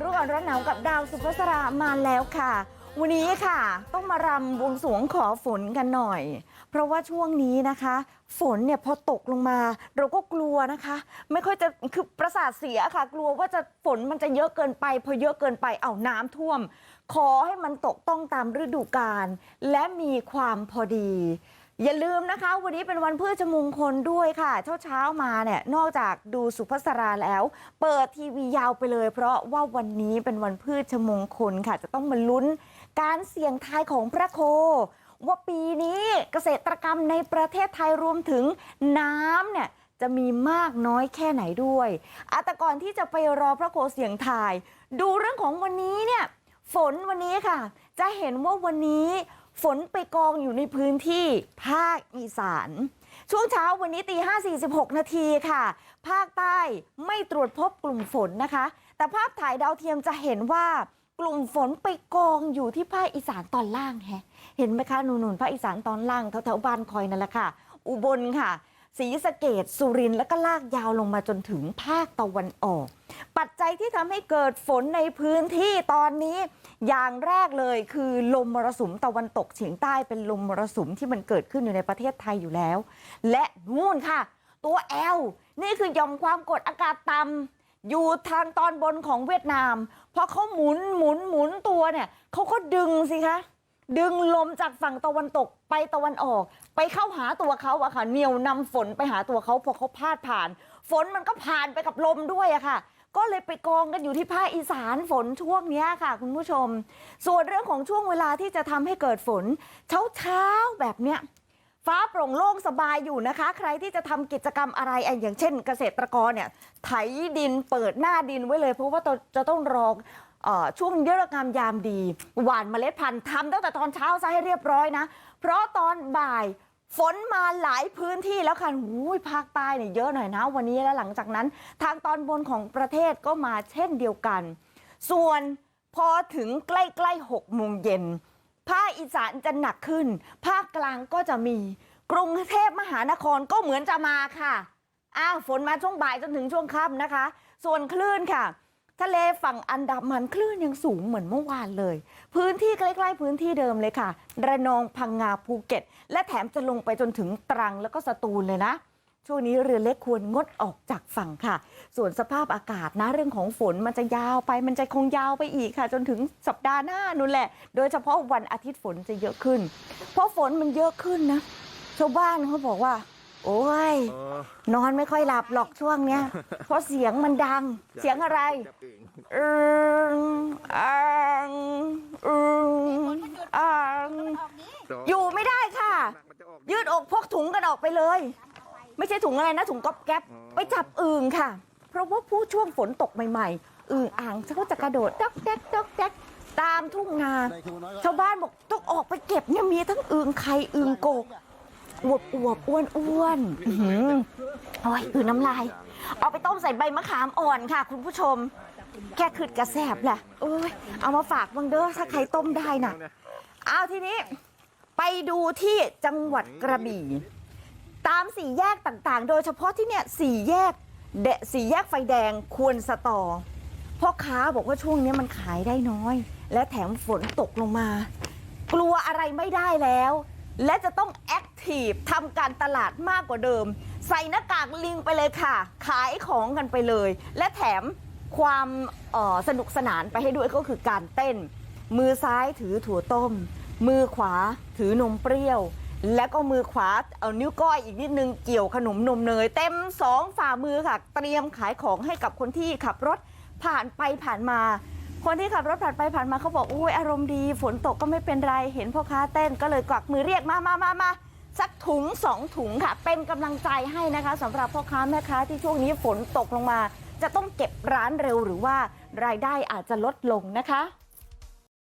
รู้ก่อนร้อนหนาวกับดาวสุภาษามาแล้วค่ะ วันนี้ค่ะ ต้องมารำบวงสวงขอฝนกันหน่อย เพราะว่าช่วงนี้นะคะ ฝนเนี่ยพอตกลงมา เราก็กลัวนะคะ ไม่ค่อยจะคือประสาทเสียค่ะ กลัวว่าจะฝนมันจะเยอะเกินไป พอเยอะเกินไปเอาน้ำท่วม ขอให้มันตกต้องตามฤดูกาลและมีความพอดี อย่าลืมนะคะวันนี้เป็นวันพืชมงคลด้วยค่ะเช้าเช้ามาเนี่ยนอกจากดูสุภาษาราแล้วเปิดทีวียาวไปเลย เพราะว่าวันนี้เป็นวันพืชมงคลค่ะจะต้องมาลุ้นการเสี่ยงทายของพระโค ว่าปีนี้เกษตรกรรมในประเทศไทยรวมถึงน้ำเนี่ยจะมีมากน้อยแค่ไหนด้วยอะแต่ก่อนที่จะไปรอพระโคเสียงทาย ดูเรื่องของวันนี้เนี่ยฝนวันนี้ค่ะ จะเห็นว่าวันนี้ ฝนไปกองอยู่ในพื้นที่ภาคอีสานช่วงเช้าวันนี้ตีห้าสี่สิบหกนาทีค่ะภาคใต้ไม่ตรวจพบกลุ่มฝนนะคะแต่ภาพถ่ายดาวเทียมจะเห็นว่ากลุ่มฝนไปกองอยู่ที่ภาคอีสานตอนล่างแฮะเห็นไหมคะหนุนๆภาคอีสานตอนล่างแถวๆบ้านคอยนั่นแหละค่ะอุบลค่ะ ศรีสะเกดสุรินทร์แล้วก็ลากยาวลงมาจนถึงภาคตะวันออก ปัจจัยที่ทำให้เกิดฝนในพื้นที่ตอนนี้อย่างแรกเลยคือลมมรสุมตะวันตกเฉียงใต้เป็นลมมรสุมที่มันเกิดขึ้นอยู่ในประเทศไทยอยู่แล้ว และนู่นค่ะ ตัวแอลนี่คือหยอมความกดอากาศต่ำอยู่ทางตอนบนของเวียดนามพอเขาหมุนหมุนหมุนตัวเนี่ยเขาก็ดึงสิคะ ดึงลมจากฝั่งตะวันตกไปตะวันออกไปเข้าหาตัวเขาอะค่ะเหนียวนำฝนไปหาตัวเขาพอเขาพาดผ่านฝนมันก็ผ่านไปกับลมด้วยอะค่ะก็เลยไปกองกันอยู่ที่ภาคอีสานฝนช่วงเนี้ยค่ะคุณผู้ชมส่วนเรื่องของช่วงเวลาที่จะทำให้เกิดฝนเช้าเช้าแบบเนี้ยฟ้าโปร่งโล่งสบายอยู่นะคะใครที่จะทำกิจกรรมอะไรอะอย่างเช่นเกษตรกรเนี่ยไถดินเปิดหน้าดินไว้เลยเพราะว่าจะต้องรอเอ่อ ช่วงเยอะงามยามดี หวานเมล็ดพันธุ์ทำตั้งแต่ตอนเช้าซะให้เรียบร้อยนะ เพราะตอนบ่ายฝนมาหลายพื้นที่แล้วค่ะหูยภาคใต้เนี่ยเยอะหน่อยนะ วันนี้และหลังจากนั้น ทางตอนบนของประเทศก็มาเช่นเดียวกัน ส่วนพอถึงใกล้ๆหกโมงเย็นภาคอีสานจะหนักขึ้น ภาคกลางก็จะมี กรุงเทพมหานครก็เหมือนจะมาค่ะ อ้าวฝนมาช่วงบ่ายจนถึงช่วงค่ำนะคะ ส่วนคลื่นค่ะ ทะเลฝั่งอันดามันคลื่นยังสูงเหมือนเมื่อวานเลย พื้นที่ใกล้ๆพื้นที่เดิมเลยค่ะ ระนองพังงาภูเก็ต และแถมจะลงไปจนถึงตรังแล้วก็สตูลเลยนะ ช่วงนี้เรือเล็กควรงดออกจากฝั่งค่ะ ส่วนสภาพอากาศนะเรื่องของฝนมันจะยาวไปมันจะคงยาวไปอีกค่ะ จนถึงสัปดาห์หน้านู่นแหละ โดยเฉพาะวันอาทิตย์ฝนจะเยอะขึ้น เพราะฝนมันเยอะขึ้นนะชาวบ้านเขาบอกว่า โอ้ยเออนอนไม่ค่อยหลับหรอกช่วงเนี้ย เพราะเสียงมันดัง เสียงอะไรจับเองอึงอังอึงอังอยู่ไม่ได้ค่ะมันจะออกยืดอกพกถุงกันออกไปเลย ไม่ใช่ถุงอะไรนะ ถุงก๊อบแก๊บอ๋อไปจับอึ่งค่ะ เพราะว่าผู้ช่วงฝนตกใหม่ๆอึ่งอ่างเขาจะกระโดดดอกแจ๊กดอกแจ๊กตามทุ่งนา ชาวบ้านบอกต้องออกไปเก็บเนี่ยมีทั้งอึ่งไข่อึ่งโกก อวบอวบอ้วนอ้วนอื้อหือโอ้ยอึ่งน้ำลาย เอาไปต้มใส่ใบมะขามอ่อนค่ะ คุณผู้ชม แค่ขึ้นกระแสบแหละโอ้ยเอามาฝากบังเด้อถ้าใครต้มได้น่ะเอาทีนี้ไปดูที่จังหวัดกระบี่ ตามสี่แยกต่างๆ โดยเฉพาะที่เนี่ยสี่แยกเดะสี่แยกไฟแดงควรสตอพ่อค้าบอกว่าช่วงนี้มันขายได้น้อย และแถมฝนตกลงมา กลัวอะไรไม่ได้แล้ว และจะต้องแอคทีฟทำการตลาดมากกว่าเดิม ใส่หน้ากากลิงไปเลยค่ะ ขายของกันไปเลย และแถมความออสนุกสนานไปให้ด้วยก็คือการเต้น มือซ้ายถือถั่วต้ม มือขวาถือนมเปรี้ยว แล้วก็มือขวาเอานิ้วก้อยอีกนิดนึงเกี่ยวขนมนมเนย เต็มสองฝ่ามือค่ะ เตรียมขายของให้กับคนที่ขับรถผ่านไปผ่านมา คนที่ขับรถผ่านไปผ่านมาเขาบอกอุ้ยอารมณ์ดี ฝนตกก็ไม่เป็นไรเห็นพ่อค้าเต้นก็เลยกวักมือเรียกมามามามาสักถุงสองถุงค่ะ เป็นกำลังใจให้นะคะสำหรับพ่อค้าแม่ค้าที่ช่วงนี้ฝนตกลงมา จะต้องเก็บร้านเร็วหรือว่ารายได้อาจจะลดลงนะคะ